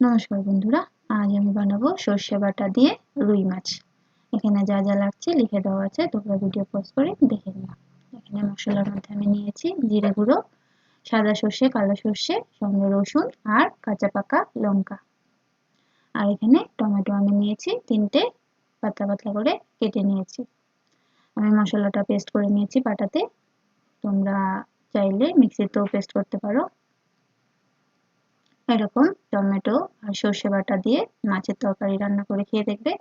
নমস্কার বন্ধুরা, আজ আমি বানাবো সর্ষে বাটা দিয়ে রুই মাছ। এখানে যা যা লাগছে লিখে দেওয়া আছে, তোমরা ভিডিও পজ করে দেখে নিও। এখানে মশলার মধ্যে আমি নিয়েছি জিরে গুঁড়ো, সাদা সর্ষে, কালো সর্ষে, সঙ্গে রসুন আর কাঁচা পাকা লঙ্কা। আর এখানে টমেটো আমি নিয়েছি, তিনটে পাতলা পাতলা করে কেটে নিয়েছি। আমি মশলাটা পেস্ট করে নিয়েছি বাটাতে তোমরা চাইলে মিক্সিতেও পেস্ট করতে পারো। এরকম টমেটো আর সর্ষে বাটা দিয়ে মাছের তরকারি রান্না করে খেয়ে দেখবে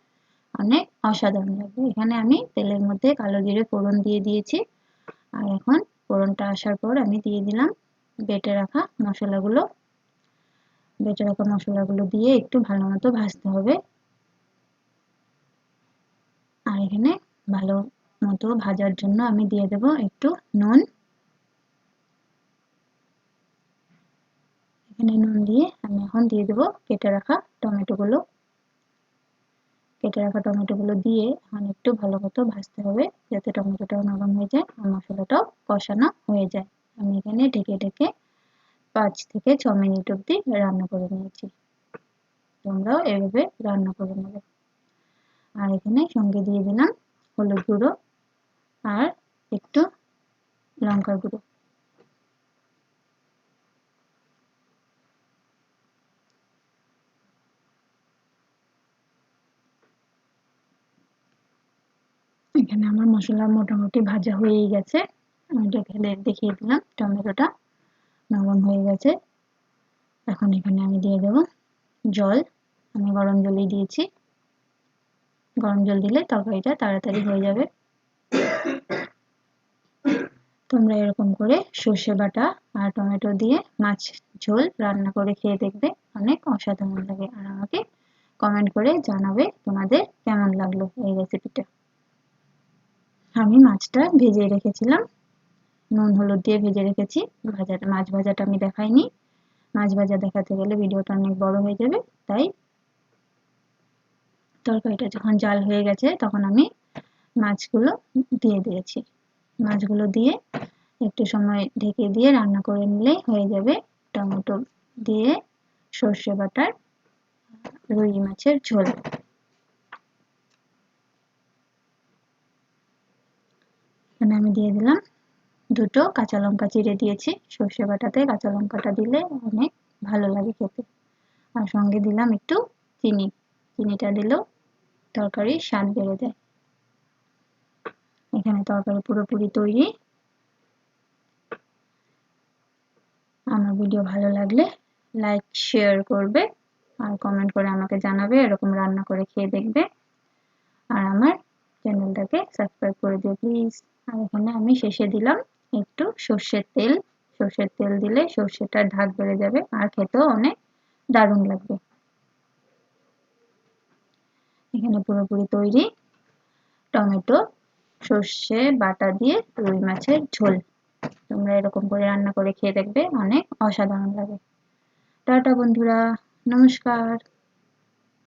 অনেক অসাধারণ লাগবে। এখানে আমি তেলের মধ্যে কালো জিরে ফোড়ন দিয়ে দিয়েছি। আর এখন ফোড়নটা আসার পর আমি দিয়ে দিলাম বেটে রাখা মশলাগুলো। বেটে রাখা মশলাগুলো দিয়ে একটু ভালো মতো ভাজতে হবে। আর এখানে ভালো মতো ভাজার জন্য আমি দিয়ে দেব একটু নুন। এখানে নুন দিয়ে আমি এখন দিয়ে দেবো কেটে রাখা টমেটোগুলো। কেটে রাখা টমেটোগুলো দিয়ে এখন একটু ভালো মতো ভাজতে হবে যাতে টমেটোটাও নরম হয়ে যায় আর মশলাটাও কষানো হয়ে যায়। আমি এখানে ঢেকে ঢেকে পাঁচ থেকে ছ মিনিট অবধি রান্না করে নিয়েছি। তোমরাও এভাবে রান্না করে নেবে। আর এখানে সঙ্গে দিয়ে দিলাম হলুদ গুঁড়ো আর একটু লঙ্কার গুঁড়ো। এখানে আমার মশলা মোটামুটি ভাজা হয়েই গেছে। আমি ঢেলে দেখিয়ে দিলাম, টমেটোটা নরম হয়ে গেছে। এখন এখানে আমি দিয়ে দেব জল। আমি গরম জলই দিয়েছি। গরম জল দিলে তরকারিটা তাড়াতাড়ি হয়ে যাবে। তোমরা এরকম করে সর্ষে বাটা আর টমেটো দিয়ে মাছ ঝোল রান্না করে খেয়ে দেখবে। অনেক অসাধারণ লাগে। আর আমাকে কমেন্ট করে জানাবে তোমাদের কেমন লাগল এই রেসিপিটা আমি মাছটা ভেজে রেখেছিলাম। নুন, হলুদ দিয়ে ভেজে রেখেছি। ভাজাটা, মাছ ভাজাটা আমি দেখাইনি। মাছ ভাজা দেখাতে গেলে ভিডিওটা অনেক বড় হয়ে যাবে, তাই তরকারিটা যখন জাল হয়ে গেছে, তখন আমি মাছগুলো দিয়ে দিয়েছি। মাছগুলো দিয়ে একটু সময় ঢেকে দিয়ে রান্না করে নিলেই হয়ে যাবে। টমেটো দিয়ে সর্ষে বাটার, রুই মাছের ঝোল এখানে আমি দিয়ে দিলাম। দুটো কাঁচা লঙ্কা চিড়ে দিয়েছি। সর্ষে বাটাতে কাঁচা লঙ্কাটা দিলে অনেক ভালো লাগে খেতে। আর সঙ্গে দিলাম একটু চিনি। চিনিটা দিলেও তরকারির স্বাদ বেড়ে যায়। এখানে তরকারি পুরোপুরি তৈরি। আমার ভিডিও ভালো লাগলে লাইক, শেয়ার করবে। আর কমেন্ট করে আমাকে জানাবে, এরকম রান্না করে খেয়ে দেখবে। আর আমার চ্যানেলটাকে সাবস্ক্রাইব করে দিও প্লিজ আর এখানে আমি শেষে দিলাম একটু সর্ষের তেল। সর্ষের তেল দিলে সর্ষেটার ঢাক বেড়ে যাবে আর খেতেও অনেক দারুণ লাগবে। এখানে পুরোপুরি তৈরি টমেটো, সর্ষে, বাটা দিয়ে রুই মাছের ঝোল। তোমরা এরকম করে রান্না করে খেয়ে দেখবে অনেক অসাধারণ লাগে। টাটা বন্ধুরা, নমস্কার।